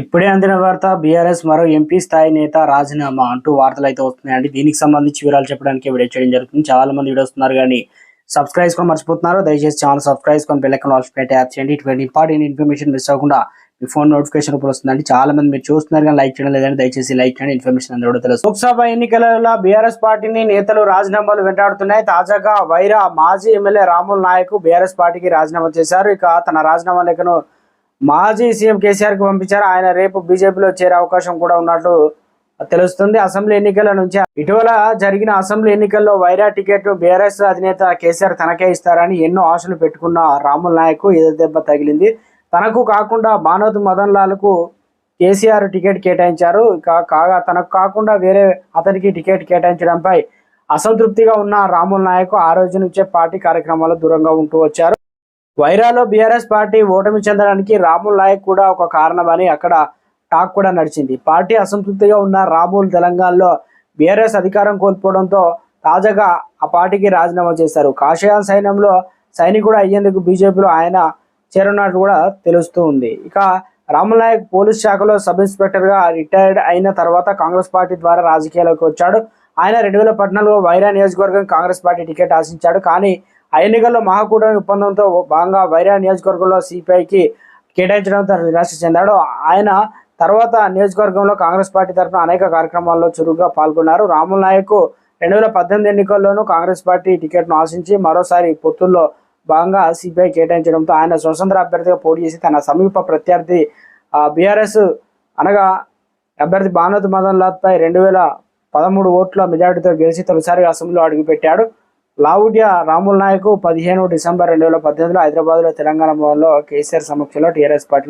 ఇప్పుడే అందిన వార్త బీఆర్ఎస్ మరో ఎంపీ స్థాయి నేత రాజీనామా అంటూ వార్తలు అయితే వస్తున్నాయండి. దీనికి సంబంధించి వివరాలు చెప్పడానికి వీడియో చేయడం జరుగుతుంది. చాలా మంది వీడియో వస్తున్నారు కానీ సబ్స్క్రైబ్ కొని మర్చిపోతున్నారు. దయచేసి ఛానల్ సబ్స్క్రైబ్ కొని బెల్లైకన్ ఆల్స్ పెట్టి యాప్ చేయండి. ఇటువంటి ఇంపార్టెంట్ ఇన్ఫర్మేషన్ మిస్ అవ్వకుండా మీ ఫోన్ నోటిఫికేషన్ రూపంలో వస్తుందండి. చాలా మంది మీరు చూస్తున్నారు కానీ లైక్ చేయడం లేదండి. దయచేసి లైక్ చేయండి. ఇన్ఫర్మేషన్ అందరూ తెలుసు. లోక్సభ ఎన్నికలలో బీఆర్ఎస్ పార్టీని నేతలు రాజీనామాలు వెంటాడుతున్నాయి. తాజాగా వైరా మాజీ ఎమ్మెల్యే రాముల్ నాయక్ బీఆర్ఎస్ పార్టీకి రాజీనామా చేశారు. ఇక తన రాజీనామా లేఖను మాజీ సీఎం కేసీఆర్కు పంపించారు. ఆయన రేపు బీజేపీలో చేరే అవకాశం కూడా ఉన్నట్లు తెలుస్తుంది. అసెంబ్లీ ఎన్నికల నుంచి ఇటీవల జరిగిన అసెంబ్లీ ఎన్నికల్లో వైరా టికెట్ బీఆర్ఎస్ అధినేత కేసీఆర్ తనకే ఇస్తారని ఎన్నో ఆశలు పెట్టుకున్న రాముల్ నాయక్ ఎదురు దెబ్బ తగిలింది. తనకు కాకుండా బానోత్ మదన్ లాల్కు కేసీఆర్ టికెట్ కేటాయించారు. కాగా తనకు కాకుండా వేరే అతనికి టికెట్ కేటాయించడంపై అసంతృప్తిగా ఉన్న రాముల్ నాయక్ ఆ రోజు నుంచే పార్టీ కార్యక్రమాలు దూరంగా ఉంటూ వచ్చారు. వైరాలో బీఆర్ఎస్ పార్టీ ఓటమి చెందడానికి రాముల్ నాయక్ కూడా ఒక కారణమని అక్కడ టాక్ కూడా నడిచింది. పార్టీ అసంతృప్తిగా ఉన్న రాముల్ తెలంగాణలో బీఆర్ఎస్ అధికారం కోల్పోవడంతో తాజాగా ఆ పార్టీకి రాజీనామా చేశారు. కాషాయ సైన్యంలో సైనికుడు అయ్యేందుకు బీజేపీలో ఆయన చేరున్నట్టు కూడా తెలుస్తూ ఉంది. ఇక రాముల్ నాయక్ పోలీస్ శాఖలో సబ్ ఇన్స్పెక్టర్గా రిటైర్డ్ అయిన తర్వాత కాంగ్రెస్ పార్టీ ద్వారా రాజకీయాల్లోకి వచ్చాడు. ఆయన రెండు వేల పద్నాలుగులో వైరా నియోజకవర్గం కాంగ్రెస్ పార్టీ టికెట్ ఆశించాడు. కానీ ఆ ఎన్నికల్లో మహాకూటమి ఒప్పందంతో భాగంగా వైరా నియోజకవర్గంలో సిపిఐకి కేటాయించడంతో నిరాశ చెందాడు. ఆయన తర్వాత నియోజకవర్గంలో కాంగ్రెస్ పార్టీ తరఫున అనేక కార్యక్రమాల్లో చురుగ్గా పాల్గొన్నారు. రాముల్ నాయక్ రెండు వేల పద్దెనిమిది ఎన్నికల్లోనూ కాంగ్రెస్ పార్టీ టికెట్ను ఆశించి మరోసారి పొత్తుల్లో భాగంగా సిపిఐ కేటాయించడంతో ఆయన స్వతంత్ర అభ్యర్థిగా పోటీ చేసి తన సమీప ప్రత్యర్థి బీఆర్ఎస్ అనగా అభ్యర్థి భానుత్ మదన్ లాత్ పై రెండు వేల పదమూడు ఓట్ల మెజార్టీతో గెలిచి తొలిసారిగా అసెంబ్లీలో అడుగుపెట్టాడు. లావుడియా రాముల్ నాయక్ పదిహేను డిసెంబర్ రెండు వేల పద్దెనిమిదిలో హైదరాబాద్లో తెలంగాణ భవన్లో కేసీఆర్ సమక్షంలో టీఆర్ఎస్ పార్టీలో